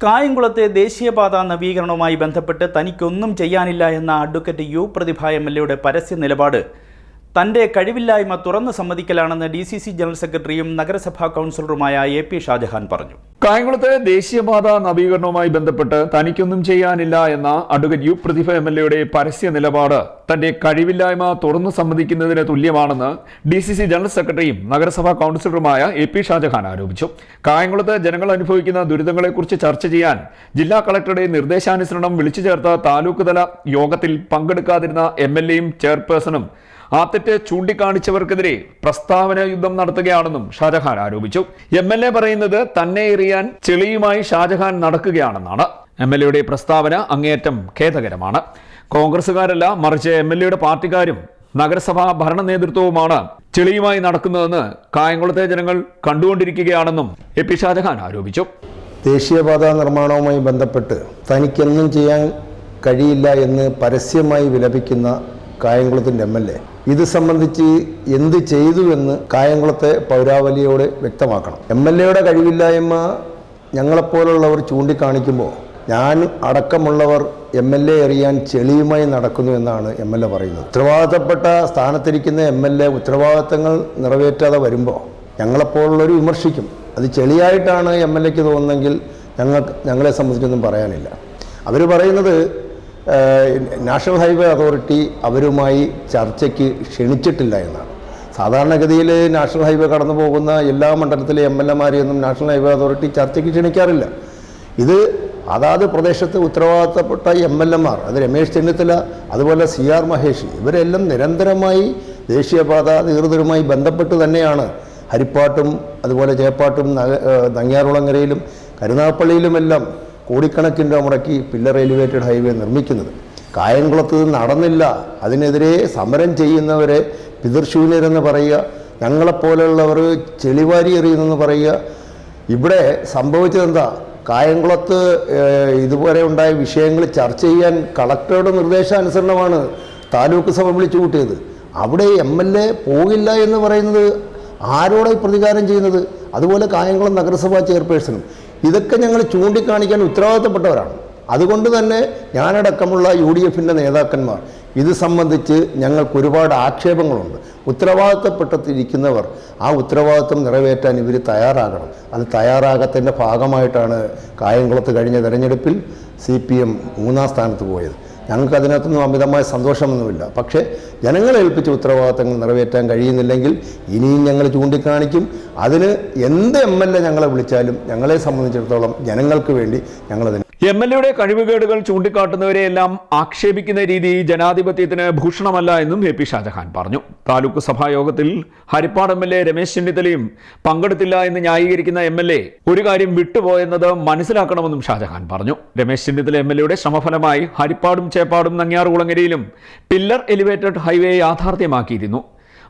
കായംകുളത്തെ ദേശീയപാത നവീകരണവുമായി ബന്ധപ്പെട്ട് തനിക്കൊന്നും ചെയ്യാനില്ല എന്ന advocate U Prathibha M L എയുടെ പരസ്യ നിലപാട് തന്റെ കഴിവില്ലായ്മ തുറന്നു സമ്മതിക്കലാണെന്ന് ഡി സി സി ജനറൽ സെക്രട്ടറിയും നഗരസഭാ കൗൺസിലറുമായ എ പി ഷാജഹാൻ പറഞ്ഞു. കായംകുളത്ത് ദേശീയപാത നവീകരണവുമായി ബന്ധപ്പെട്ട് തനിക്കൊന്നും ചെയ്യാനില്ല എന്ന advocate U Prathibha M L എയുടെ പരസ്യ നിലപാട് തന്റെ കഴിവില്ലായ്മ തുറന്നു സമ്മതിക്കുന്നതിന് തുല്യമാണെന്ന് ഡി സി സി ജനറൽ സെക്രട്ടറിയും നഗരസഭാ കൗൺസിലറുമായ എ പി ഷാജഹാൻ ആരോപിച്ചു. കായംകുളത്ത് ജനങ്ങൾ അനുഭവിക്കുന്ന ദുരിതങ്ങളെക്കുറിച്ച് ചർച്ച ചെയ്യാൻ ജില്ലാ കളക്ടറുടെ നിർദ്ദേശാനുസരണം വിളിച്ചു ചേർത്ത താലൂക്ക് തല യോഗത്തിൽ പങ്കെടുക്കാതിരുന്ന എം എൽ എയും ചെയർപേഴ്സണും ആ തെറ്റ് ചൂണ്ടിക്കാണിച്ചവർക്കെതിരെ പ്രസ്താവന യുദ്ധം നടത്തുകയാണെന്നും ഷാജഹാൻ ആരോപിച്ചു. എം എൽ എ പറയുന്നത് തന്നെ എറിയാൻ ചെളിയുമായി ഷാജഹാൻ നടക്കുകയാണെന്നാണ്. എം എൽ എയുടെ പ്രസ്താവന അങ്ങേയറ്റം ഖേദകരമാണ്. കോൺഗ്രസുകാരല്ല മറിച്ച് എം എൽ എയുടെ പാർട്ടിക്കാരും നഗരസഭാ ഭരണ നേതൃത്വവുമാണ് ചെളിയുമായി നടക്കുന്നതെന്ന് കായംകുളത്തെ ജനങ്ങൾ കണ്ടുകൊണ്ടിരിക്കുകയാണെന്നും എ പി ഷാജഹാൻ ആരോപിച്ചു. ദേശീയപാതാ നിർമ്മാണവുമായി ബന്ധപ്പെട്ട് തനിക്കൊന്നും ചെയ്യാൻ കഴിയില്ല എന്ന് പരസ്യമായി വിലപിക്കുന്ന കായംകുളത്തിന്റെ എം എൽ എ. ഇത് സംബന്ധിച്ച് എന്ത് ചെയ്തു എന്ന് കായംകുളത്തെ പൗരാവലിയോട് വ്യക്തമാക്കണം. എം എൽ എയുടെ കഴിവില്ലായ്മ ഞങ്ങളെപ്പോലുള്ളവർ ചൂണ്ടിക്കാണിക്കുമ്പോൾ ഞാൻ അടക്കമുള്ളവർ എം എൽ എ അറിയാൻ ചെളിയുമായി നടക്കുന്നു എന്നാണ് എം എൽ എ പറയുന്നത്. ഉത്തരവാദിത്തപ്പെട്ട സ്ഥാനത്തിരിക്കുന്ന എം എൽ എ ഉത്തരവാദിത്തങ്ങൾ നിറവേറ്റാതെ വരുമ്പോൾ ഞങ്ങളെപ്പോലുള്ളവർ വിമർശിക്കും. അത് ചെളിയായിട്ടാണ് എം എൽ എക്ക് തോന്നുന്നെങ്കിൽ ഞങ്ങൾ ഞങ്ങളെ സംബന്ധിച്ചൊന്നും പറയാനില്ല. അവർ പറയുന്നത് നാഷണൽ ഹൈവേ അതോറിറ്റി അവരുമായി ചർച്ചയ്ക്ക് ക്ഷണിച്ചിട്ടില്ല എന്നാണ്. സാധാരണഗതിയിൽ നാഷണൽ ഹൈവേ കടന്നു പോകുന്ന എല്ലാ മണ്ഡലത്തിലെ എം എൽ എമാരെയൊന്നും നാഷണൽ ഹൈവേ അതോറിറ്റി ചർച്ചയ്ക്ക് ക്ഷണിക്കാറില്ല. ഇത് അതാത് പ്രദേശത്ത് ഉത്തരവാദിത്തപ്പെട്ട എം എൽ എമാർ അത് രമേശ് ചെന്നിത്തല അതുപോലെ സി ആർ മഹേഷ് ഇവരെല്ലാം നിരന്തരമായി ദേശീയപാത അധികൃതരുമായി ബന്ധപ്പെട്ട് തന്നെയാണ് ഹരിപ്പാട്ടും അതുപോലെ ചേപ്പാട്ടും നങ്ങ്യാറുളങ്ങരയിലും കരുനാഗപ്പള്ളിയിലുമെല്ലാം കോടിക്കണക്കിന് രൂപ മുടക്കി പില്ലർ എലിവേറ്റഡ് ഹൈവേ നിർമ്മിക്കുന്നത്. കായംകുളത്ത് നടന്നില്ല. അതിനെതിരെ സമരം ചെയ്യുന്നവരെ പിതൃശൂന്യരെന്ന് പറയുക ഞങ്ങളെപ്പോലെയുള്ളവർ ചെളിവാരി എറിയുന്നെന്ന് പറയുക. ഇവിടെ സംഭവിച്ചതെന്താ? കായംകുളത്ത് ഇതുപോലെ ഉണ്ടായ വിഷയങ്ങൾ ചർച്ച ചെയ്യാൻ കളക്ടറുടെ നിർദ്ദേശാനുസരണമാണ് താലൂക്ക് സഭ വിളിച്ചു കൂട്ടിയത്. അവിടെ എം എൽ എ പോകില്ല എന്ന് പറയുന്നത് ആരോടെ പ്രതികാരം ചെയ്യുന്നത്? അതുപോലെ കായംകുളം നഗരസഭാ ചെയർപേഴ്സണും. ഇതൊക്കെ ഞങ്ങൾ ചൂണ്ടിക്കാണിക്കാൻ ഉത്തരവാദിത്തപ്പെട്ടവരാണ്. അതുകൊണ്ട് തന്നെ ഞാനടക്കമുള്ള യു ഡി എഫിന്റെ നേതാക്കന്മാർ ഇത് സംബന്ധിച്ച് ഞങ്ങൾക്ക് ഒരുപാട് ആക്ഷേപങ്ങളുണ്ട്. ഉത്തരവാദിത്തപ്പെട്ടിരിക്കുന്നവർ ആ ഉത്തരവാദിത്വം നിറവേറ്റാൻ ഇവർ തയ്യാറാകണം. അത് തയ്യാറാകത്തിന്റെ ഭാഗമായിട്ടാണ് കായംകുളത്ത് കഴിഞ്ഞ തെരഞ്ഞെടുപ്പിൽ സി പി എം മൂന്നാം സ്ഥാനത്ത് പോയത്. ഞങ്ങൾക്ക് അതിനകത്തൊന്നും അമിതമായ സന്തോഷമൊന്നുമില്ല. പക്ഷേ ജനങ്ങളെ ഏൽപ്പിച്ച ഉത്തരവാദിത്തങ്ങൾ നിറവേറ്റാൻ കഴിയുന്നില്ലെങ്കിൽ ഇനിയും ഞങ്ങൾ ചൂണ്ടിക്കാണിക്കും. അതിന് എന്ത് എം എൽ എ ഞങ്ങളെ വിളിച്ചാലും ഞങ്ങളെ സംബന്ധിച്ചിടത്തോളം ജനങ്ങൾക്ക് വേണ്ടി ഞങ്ങളതിന് എം എൽ എയുടെ കഴിവുകേടുകൾ ചൂണ്ടിക്കാട്ടുന്നവരെയെല്ലാം ആക്ഷേപിക്കുന്ന രീതി ജനാധിപത്യത്തിന് ഭൂഷണമല്ല എന്നും എ പി ഷാജഹാൻ പറഞ്ഞു. താലൂക്ക് സഭാ യോഗത്തിൽ Haripad M L A Ramesh ചെന്നിത്തലയും പങ്കെടുത്തില്ല എന്ന് ന്യായീകരിക്കുന്ന എം എൽ എ ഒരു കാര്യം വിട്ടുപോയെന്നത് മനസ്സിലാക്കണമെന്നും ഷാജഹാൻ പറഞ്ഞു. രമേശ് ചെന്നിത്തല എം എൽ എയുടെ ശ്രമഫലമായി ഹരിപ്പാടും ചേപ്പാടും നങ്ങ്യാറുകുളങ്ങരയിലും പില്ലർ എലിവേറ്റഡ് ഹൈവേ യാഥാർത്ഥ്യമാക്കിയിരുന്നു.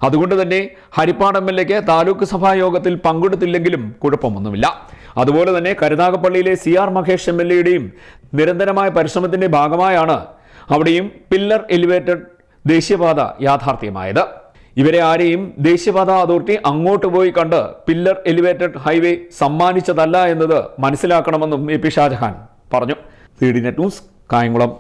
അതുകൊണ്ട് തന്നെ ഹരിപ്പാട് എം എൽ എക്ക് താലൂക്ക് സഭാ യോഗത്തിൽ പങ്കെടുത്തില്ലെങ്കിലും കുഴപ്പമൊന്നുമില്ല. അതുപോലെ തന്നെ കരുനാഗപ്പള്ളിയിലെ C R Mahesh M L എയുടെയും നിരന്തരമായ പരിശ്രമത്തിന്റെ ഭാഗമായാണ് അവിടെയും പില്ലർ എലിവേറ്റഡ് ദേശീയപാത യാഥാർത്ഥ്യമായത്. ഇവരെ ആരെയും ദേശീയപാത അതോറിറ്റി അങ്ങോട്ട് പോയി കണ്ട് പില്ലർ എലിവേറ്റഡ് ഹൈവേ സമ്മാനിച്ചതല്ല എന്നത് മനസ്സിലാക്കണമെന്നും എ പി ഷാജഹാൻ പറഞ്ഞു. C D net news Kayamkulam.